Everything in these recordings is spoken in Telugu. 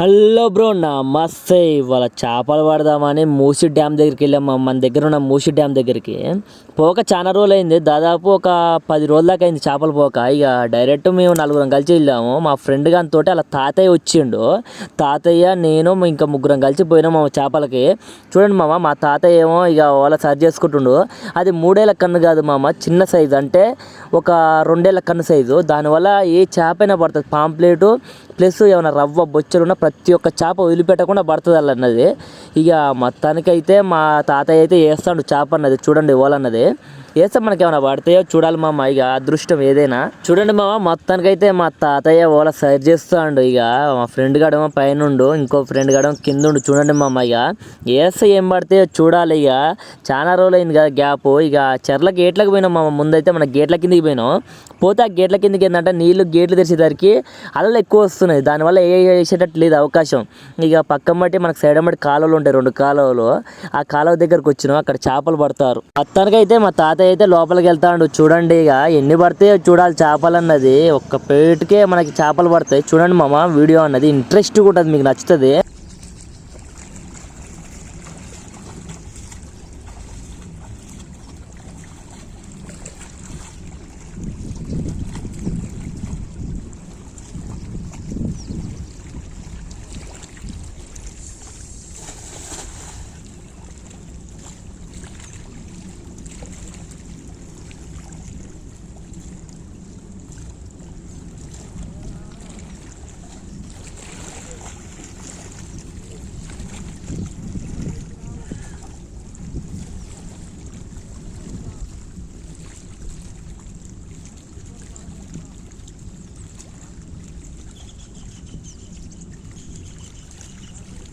హలో బ్రో నమస్తే ఇవాళ చేపలు పడదామని మూసి డ్యామ్ దగ్గరికి వెళ్ళాం మన దగ్గర ఉన్న మూసి డ్యామ్ దగ్గరికి. పోక చాలా రోజులు అయింది దాదాపు ఒక పది రోజుల దాకా అయింది చేపలు పోక. ఇక డైరెక్ట్ మేము నలుగురం కలిసి వెళ్ళాము. మా ఫ్రెండ్ గాని తోటి అలా తాతయ్య వచ్చిండు. తాతయ్య నేను ఇంకా ముగ్గురం కలిసి పోయినాం మా చేపలకి. చూడండి మామ మా తాతయ్య ఏమో ఇక వాళ్ళ సరి చేసుకుంటుండు. అది మూడేళ్ళ కన్ను కాదు మామ చిన్న సైజు అంటే ఒక రెండేళ్ళ కన్ను సైజు దానివల్ల ఏ చేపైనా పడుతుంది. పాంప్లెట్ ప్లస్ ఏమైనా రవ్వ బొచ్చలు ఉన్న ప్రతి ఒక్క చేప వదిలిపెట్టకుండా పడుతుంది అన్నది. ఇక మొత్తానికైతే మా తాతయ్య అయితే వేస్తాడు చేప అన్నది. చూడండి ఓలన్నది వేస్తే మనకి ఏమైనా పడితే చూడాలి మామ. ఇక అదృష్టం ఏదైనా. చూడండి మామ మొత్తానికైతే మా తాతయ్య ఓల సైడ్ చేస్తాడు. ఇక మా ఫ్రెండ్ గడమ పైన ఉండు ఇంకో ఫ్రెండ్ గడమ కింద ఉండు చూడండి మామ ఇక. వేస్తే ఏం పడితే చూడాలి ఇక. చాలా రోజులు అయింది కదా గ్యాప్. ఇక చెర్ల గేట్లకు పోయినాం మామ. ముందైతే మన గేట్ల కిందకి పోయినాం. పోతే ఆ గేట్ల కిందకి ఏంటంటే నీళ్ళు గేట్లు తెరిచేసరికి అలలు ఎక్కువ వస్తున్నాయి. దానివల్ల ఏ వేసేటట్టు లేదు అవకాశం. ఇక పక్కన బట్టి మనకు సైడ్ బట్టి కాలువలు ఉంటాయి రెండు కాలువలు. ఆ కాలువ దగ్గరకు వచ్చినాం అక్కడ చేపలు పడతారు. మొత్తానికైతే మా తాతయ్య అయితే లోపలికి వెళ్తాడు. చూడండి ఇక ఎన్ని పడితే చూడాలి చేపలు అన్నది. ఒక్క పేటుకే మనకి చేపలు పడతాయి. చూడండి మామ వీడియో అన్నది. ఇంట్రెస్ట్ ఉంటుంది మీకు నచ్చుతుంది.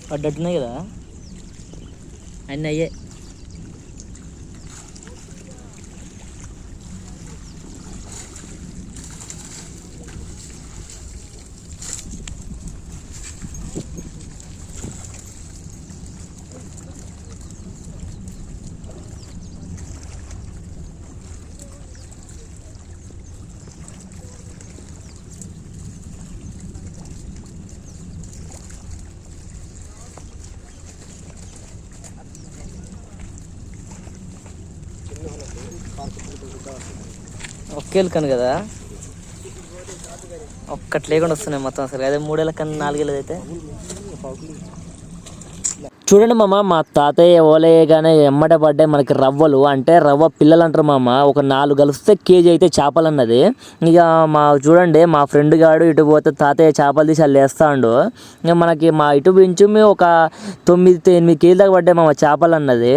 పడ్డట్టున్నాయి కదా? అన్నీ అయ్యే ఒక్కేళ్ళు కను కదా? ఒక్కటి లేకుండా వస్తున్నాయి మొత్తం అసలు. అదే మూడేళ్ళ కన్నా నాలుగేళ్ళది అయితే చూడండి మామ మా తాతయ్య ఓలేయగానే ఎమ్మట పడ్డాయి మనకి రవ్వలు. అంటే రవ్వ పిల్లలు అంటారు మామ ఒక నాలుగు కలిస్తే కేజీ అయితే చేపలు అన్నది ఇక మా చూడండి మా ఫ్రెండ్ గాడు ఇటు పోతే తాతయ్య చేపలు తీసి వాళ్ళు వేస్తాడు. ఇక మనకి మా ఇటు నుంచి మేము ఒక తొమ్మిది ఎనిమిది కేజీ దాకా పడ్డాయి మామ చేపలు అన్నది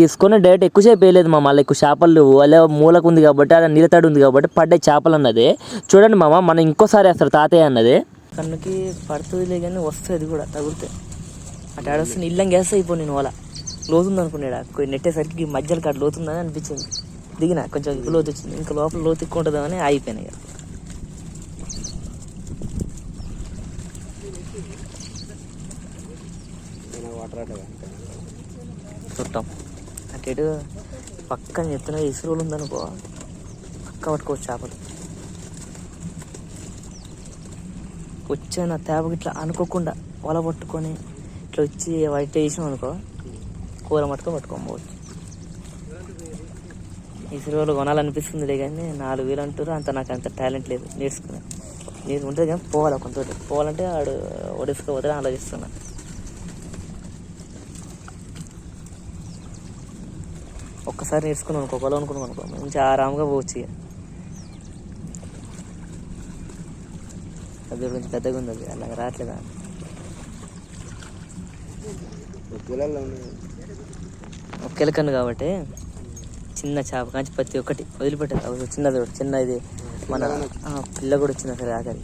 తీసుకొని డైరెక్ట్ ఎక్కువసేపు వేయలేదు మామ అలా ఎక్కువ చేపలు లేవు. అలా మూలకు ఉంది కాబట్టి అలా నీళ్ళతడి ఉంది కాబట్టి పడ్డాయి చేపలు అన్నది చూడండి మామ మనం ఇంకోసారి వేస్తారు తాతయ్య అన్నది. కన్నుకి పడుతుంది కానీ వస్తుంది కూడా తగులుతాయి. అటు ఆడొస్తుంది ఇల్లం గ్యాస్ అయిపో నేను ఓలా. లోతుంది అనుకున్నాడు? కొన్ని నెట్టేసరికి ఈ మధ్యలో కాడ లోతుందని అనిపించింది. దిగిన కొంచెం లోతు వచ్చింది. ఇంకా లోపల లోతు ఎక్కువ ఉంటుందని అయిపోయినాయి ఇక. చుట్టాం అటు ఇటు పక్కన చెప్తున్నా ఇసురులు ఉందనుకో పక్క పట్టుకోవచ్చు చేపలు. వచ్చాను తేప ఇట్లా అనుకోకుండా వల పట్టుకొని ఇట్లా వచ్చి వైట్ వేసినాం అనుకో కూర పట్టుకొని పట్టుకోకపోవచ్చు ఈ సినిమాలో కొనాలనిపిస్తుంది కానీ నాలుగు వేలు అంటారు అంత నాకు అంత టాలెంట్ లేదు నేర్చుకున్నాను నేను ఉంటుంది కానీ పోవాలి కొంత పోవాలంటే ఆడు ఒడిసుకోపోతే ఆలోచిస్తున్నా. ఒక్కసారి నేర్చుకున్నాను అనుకో పొలం అనుకున్నాం అనుకో మంచి ఆరాముగా పోవచ్చు ఇక. అది కొంచెం పెద్దగా ఉంది అది అలాగ రావట్లేదా? ఒకేల కన్ను కాబట్టి చిన్న చేప కాంచి ప్రతి ఒక్కటి వదిలిపెట్టదు అవి చిన్నది చిన్న ఇది మన పిల్ల కూడా వచ్చింది అసలు ఆఖరి.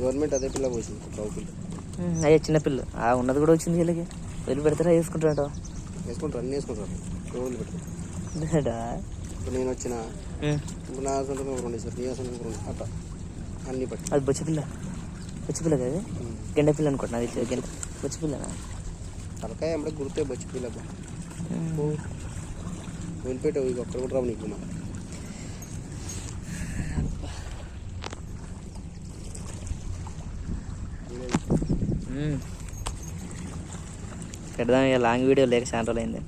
గవర్నమెంట్ అదే పిల్ల పోసింది అయ్యే చిన్న పిల్ల. ఆ ఉన్నది కూడా వచ్చింది వీళ్ళకి. వదిలిపెడతారా వేసుకుంటారంట వేసుకుంటారు అన్నీ వేసుకుంటారు. ఇప్పుడు నేను వచ్చిన ఇప్పుడు నా సొంత రెండు ఇస్తారు నీ సొంత రెండు అట్లా అన్నీ పట్టి. అది బొచ్చి పిల్ల బొచ్చి పిల్ల కదా గంట పిల్ల అనుకుంటున్నా అది గంట బొచ్చి పిల్లనా తలకాయ ఎంబడే గుర్తే బొచ్చి పిల్ల వెళ్ళిపోయావు ఇక ఒక్కడ కూడా రావు నీకు పెడదాం ఇక లాంగ్ వీడియో లేక చాలా రోజులైంది.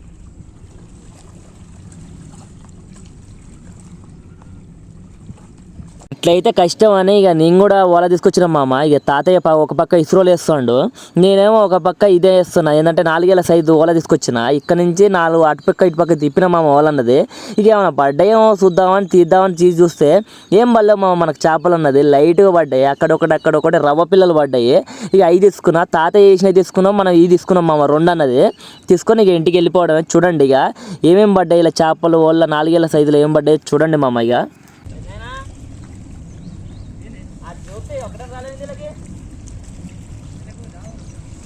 ఇట్లయితే కష్టం అని ఇక నేను కూడా ఓలా తీసుకొచ్చిన మామ. ఇక తాతయ్య ప- ఒక పక్క ఇస్రోలు వేస్తుండు నేనేమో ఒక పక్క ఇదే వేస్తున్నా ఏంటంటే నాలుగేళ్ళ సైజు ఓలా తీసుకొచ్చిన. ఇక్కడ నుంచి నాలుగు అటు పక్క ఇటు పక్క తిప్పిన మామ ఓల అన్నది ఇక ఏమన్నా పడ్డాయేమో చూద్దామని తీద్దామని తీసి చూస్తే ఏం పడలేవు మామ మనకు చేపలు అన్నది లైట్గా పడ్డాయి. అక్కడొకటి అక్కడొకటి రవ్వ పిల్లలు పడ్డాయి. ఇక అవి తీసుకున్నా తాతయ్య వేసినవి తీసుకున్నాం మనం ఇది తీసుకున్నాం మామ రెండు అన్నది తీసుకొని ఇక ఇంటికి వెళ్ళిపోవడమే చూడండి ఇక. ఏమేం పడ్డాయి ఇలా చేపలు ఓళ్ళ నాలుగేళ్ళ సైజులో ఏం పడ్డాయి చూడండి మామ ఇక.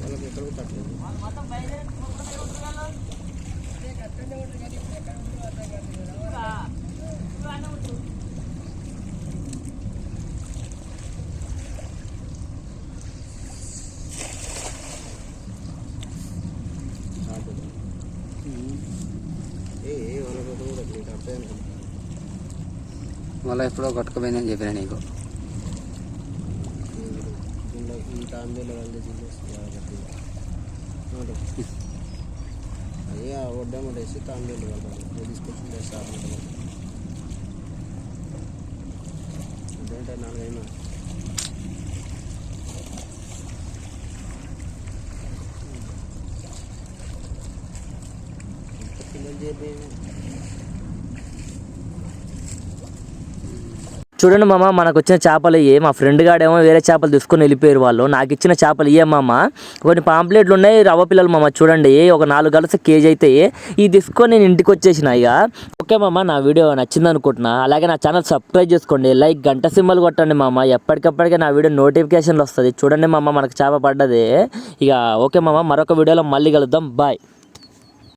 వాళ్ళకి ఎక్కడ తట్టలేదు ఏ వాళ్ళకి ఎక్కడ కూడా నీకు అర్థం అనుకుంటా మళ్ళీ ఎప్పుడో కొట్టుకుపోయిందని చెప్పిన నీకు. ఈ తాంబేలు వాళ్ళు అయ్యా వడ్డామట వేసి తాంబేలు వాళ్ళు తీసుకొచ్చి వేస్తారు అదేంటే నాలుగైనా పిల్లలు చెప్పి చూడండి మామ మనకు వచ్చిన చేపలు ఇయ్యే. మా ఫ్రెండ్ గాడేమో వేరే చేపలు తీసుకొని వెళ్ళిపోయారు వాళ్ళు. నాకు ఇచ్చిన చేపలు ఇయ్యే మామ. కొన్ని పాంప్లెట్లు ఉన్నాయి రవ్వ పిల్లలు మామ చూడండి. ఒక నాలుగు కలిసి కేజీ అయితే ఈ తీసుకొని నేను ఇంటికి వచ్చేసిన ఇక. ఓకే మామ నా వీడియో నచ్చింది అనుకుంటున్నా. అలాగే నా ఛానల్ సబ్స్క్రైబ్ చేసుకోండి. లైక్ గంట సింబల్ కొట్టండి మామ. ఎప్పటికప్పటికే నా వీడియో నోటిఫికేషన్లు వస్తుంది. చూడండి మామ మనకు చేప పడ్డది. ఇక ఓకే మామ మరొక వీడియోలో మళ్ళీ కలుద్దాం. బాయ్.